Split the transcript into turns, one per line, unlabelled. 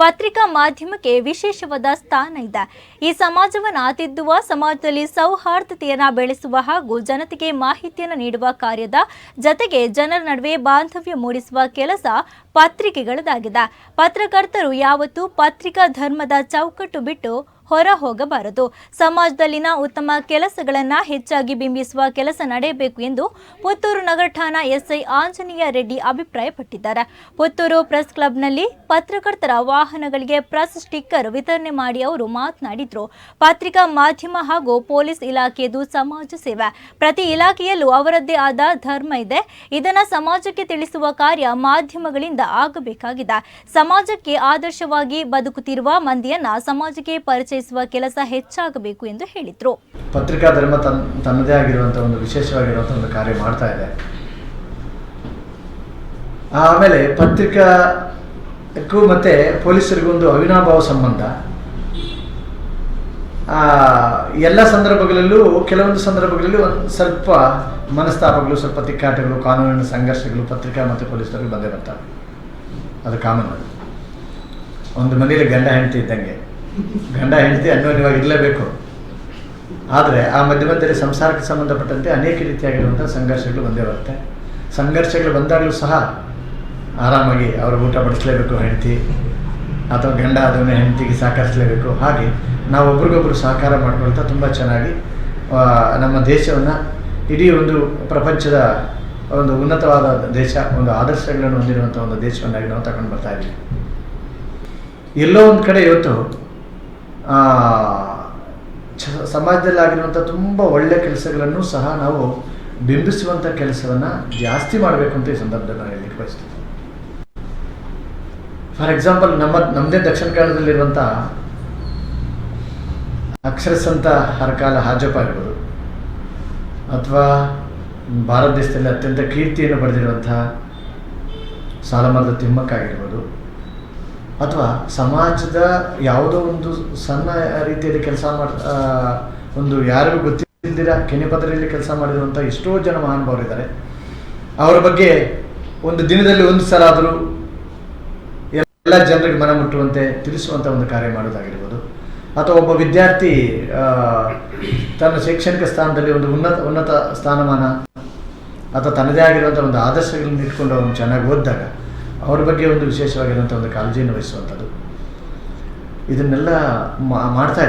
ಪತ್ರಿಕಾ ಮಾಧ್ಯಮಕ್ಕೆ ವಿಶೇಷವಾದ ಸ್ಥಾನ ಇದೆ. ಈ ಸಮಾಜವನ್ನು ತಿದ್ದುವ ಸಮಾಜದಲ್ಲಿ ಸೌಹಾರ್ದತೆಯನ್ನು ಬೆಳೆಸುವ ಹಾಗೂ ಜನತೆಗೆ ಮಾಹಿತಿಯನ್ನು ನೀಡುವ ಕಾರ್ಯದ ಜತೆಗೆ ಜನರ ನಡುವೆ ಬಾಂಧವ್ಯ ಮೂಡಿಸುವ ಕೆಲಸ ಪತ್ರಿಕೆಗಳದಾಗಿದೆ ಪತ್ರಕರ್ತರು ಯಾವತ್ತೂ ಪತ್ರಿಕಾ ಧರ್ಮದ ಚೌಕಟ್ಟು ಬಿಟ್ಟು ಹೊರ ಹೋಗಬಾರದು ಸಮಾಜದಲ್ಲಿನ ಉತ್ತಮ ಕೆಲಸಗಳನ್ನು ಹೆಚ್ಚಾಗಿ ಬಿಂಬಿಸುವ ಕೆಲಸ ನಡೆಯಬೇಕು ಎಂದು ಪುತ್ತೂರು ನಗರ ಠಾಣಾ ಎಸ್ಐ ಆಂಜನೇಯ ರೆಡ್ಡಿ ಅಭಿಪ್ರಾಯಪಟ್ಟಿದ್ದಾರೆ. ಪುತ್ತೂರು ಪ್ರೆಸ್ ಕ್ಲಬ್ನಲ್ಲಿ ಪತ್ರಕರ್ತರ ವಾಹನಗಳಿಗೆ ಪ್ರೆಸ್ ಸ್ಟಿಕ್ಕರ್ ವಿತರಣೆ ಮಾಡಿ ಅವರು ಮಾತನಾಡಿದರು. ಪತ್ರಿಕಾ ಮಾಧ್ಯಮ ಹಾಗೂ ಪೊಲೀಸ್ ಇಲಾಖೆಯದು ಸಮಾಜ ಸೇವೆ. ಪ್ರತಿ ಇಲಾಖೆಯಲ್ಲೂ ಅವರದ್ದೇ ಆದ ಧರ್ಮ ಇದೆ. ಇದನ್ನು ಸಮಾಜಕ್ಕೆ ತಿಳಿಸುವ ಕಾರ್ಯ ಮಾಧ್ಯಮಗಳಿಂದ ಆಗಬೇಕಾಗಿದೆ. ಸಮಾಜಕ್ಕೆ ಆದರ್ಶವಾಗಿ ಬದುಕುತ್ತಿರುವ ಮಂದಿಯನ್ನ ಸಮಾಜಕ್ಕೆ ಪರಿಚಯಿಸುವ ಕೆಲಸ ಹೆಚ್ಚಾಗಬೇಕು ಎಂದು ಹೇಳಿದರು.
ಪತ್ರಿಕಾ ಧರ್ಮ ತನ್, ತನ್ನದೇ ಆಗಿರುವಂತಹ ಒಂದು ವಿಶೇಷವಾಗಿರುವಂತಹ ಒಂದು ಕಾರ್ಯ ಮಾಡ್ತಾ ಇದೆ. ಆಮೇಲೆ ಪತ್ರಿಕಾಕ್ಕೂ ಮತ್ತೆ ಪೊಲೀಸರಿಗೂ ಒಂದು ಅವಿನಾಭಾವ ಸಂಬಂಧ. ಎಲ್ಲ ಸಂದರ್ಭಗಳಲ್ಲೂ, ಕೆಲವೊಂದು ಸಂದರ್ಭಗಳಲ್ಲಿ ಒಂದು ಸ್ವಲ್ಪ ಮನಸ್ತಾಪಗಳು, ಸ್ವಲ್ಪ ತಿಕ್ಕಾಟಗಳು, ಕಾನೂನಿನ ಸಂಘರ್ಷಗಳು ಪತ್ರಿಕಾ ಮತ್ತು ಪೊಲೀಸರಿಗೆ ಬಂದೇ ಬರ್ತವೆ. ಅದು ಕಾಮನ್ ಒಂದು ಮನೇಲಿ ಗಂಡ ಹೆಂಡತಿ ಇದ್ದಂಗೆ. ಗಂಡ, ಹೆಂಡತಿ ಅನ್ಯೋನ್ಯವಾಗಿ ಇರಲೇಬೇಕು. ಆದರೆ ಆ ಮಧ್ಯ ಮಧ್ಯದಲ್ಲಿ ಸಂಸಾರಕ್ಕೆ ಸಂಬಂಧಪಟ್ಟಂತೆ ಅನೇಕ ರೀತಿಯಾಗಿರುವಂಥ ಸಂಘರ್ಷಗಳು ಬಂದೇ ಬರುತ್ತೆ. ಸಂಘರ್ಷಗಳು ಬಂದಾಗಲೂ ಸಹ ಆರಾಮಾಗಿ ಅವರು ಊಟ ಬಡಿಸಲೇಬೇಕು ಹೆಂಡತಿ ಅಥವಾ ಗಂಡ ಅದನ್ನು ಹೆಂಡತಿಗೆ ಸಹಕರಿಸಲೇಬೇಕು. ಹಾಗೆ ನಾವು ಒಬ್ರಿಗೊಬ್ರು ಸಹಕಾರ ಮಾಡಿಕೊಳ್ತಾ ತುಂಬ ಚೆನ್ನಾಗಿ ನಮ್ಮ ದೇಶವನ್ನು ಇಡೀ ಒಂದು ಪ್ರಪಂಚದ ಒಂದು ಉನ್ನತವಾದ ದೇಶ, ಒಂದು ಆದರ್ಶಗಳನ್ನು ಹೊಂದಿರುವಂಥ ಒಂದು ದೇಶವನ್ನಾಗಿ ನಾವು ತಗೊಂಡು ಬರ್ತಾ ಇದ್ದೀವಿ. ಎಲ್ಲೋ ಒಂದು ಕಡೆ ಇವತ್ತು ಆ, ಚ- ಸಮಾಜದಲ್ಲಿ ಆಗಿರುವಂಥ ತುಂಬ ಒಳ್ಳೆಯ ಕೆಲಸಗಳನ್ನು ಸಹ ನಾವು ಬಿಂಬಿಸುವಂಥ ಕೆಲಸವನ್ನು ಜಾಸ್ತಿ ಮಾಡಬೇಕು ಅಂತ ಈ ಸಂದರ್ಭದಲ್ಲಿ ನಾನು ಹೇಳಲಿಕ್ಕೆ ಬಯಸ್ತೀನಿ. ಫಾರ್ ಎಕ್ಸಾಂಪಲ್ ನಮ್ಮ ನಮ್ಮದೇ ದಕ್ಷಿಣ ಕನ್ನಡದಲ್ಲಿರುವಂಥ ಅಕ್ಷರಸಂತ ಹರಕಾಲ ಹಾಜಪ್ಪ ಇರ್ಬೋದು ಅಥವಾ ಭಾರತ ದೇಶದಲ್ಲಿ ಅತ್ಯಂತ ಕೀರ್ತಿಯನ್ನು ಪಡೆದಿರುವಂಥ ಸಾಲಮರದ ತಿಮ್ಮಕ್ಕ ಆಗಿರ್ಬೋದು ಅಥವಾ ಸಮಾಜದ ಯಾವುದೋ ಒಂದು ಸಣ್ಣ ರೀತಿಯಲ್ಲಿ ಕೆಲಸ ಮಾಡ ಒಂದು ಯಾರಿಗೂ ಕೆನೆ ಕೆನೆಪದರಲ್ಲಿ ಕೆಲಸ ಮಾಡಿರುವಂಥ ಎಷ್ಟೋ ಜನ ಮಹಾನುಭಾವರಿದ್ದಾರೆ ಅವರ ಬಗ್ಗೆ ಒಂದು ದಿನದಲ್ಲಿ ಒಂದು ಸಲ ಆದರೂ ಎಲ್ಲ ಜನರಿಗೆ ಮನ ಮುಟ್ಟುವಂತೆ ತಿಳಿಸುವಂಥ ಒಂದು ಕಾರ್ಯ ಮಾಡೋದಾಗಿರ್ಬೋದು ಅಥವಾ ಒಬ್ಬ ವಿದ್ಯಾರ್ಥಿ ತನ್ನ ಶೈಕ್ಷಣಿಕ ಸ್ಥಾನದಲ್ಲಿ ಒಂದು ಉನ್ನತ ಉನ್ನತ ಸ್ಥಾನಮಾನ ಅಥವಾ ತನ್ನದೇ ಆಗಿರುವಂಥ ಒಂದು ಆದರ್ಶಗಳನ್ನು ಇಟ್ಕೊಂಡು ಅವನು ಚೆನ್ನಾಗಿ ಓದಿದಾಗ ಅವ್ರ ಬಗ್ಗೆ ಒಂದು ವಿಶೇಷವಾಗಿರುವಂಥ ಒಂದು ಕಾಳಜಿಯನ್ನು ವಹಿಸುವಂಥದ್ದು. ಇದನ್ನೆಲ್ಲ ಮಾಡ್ತಾ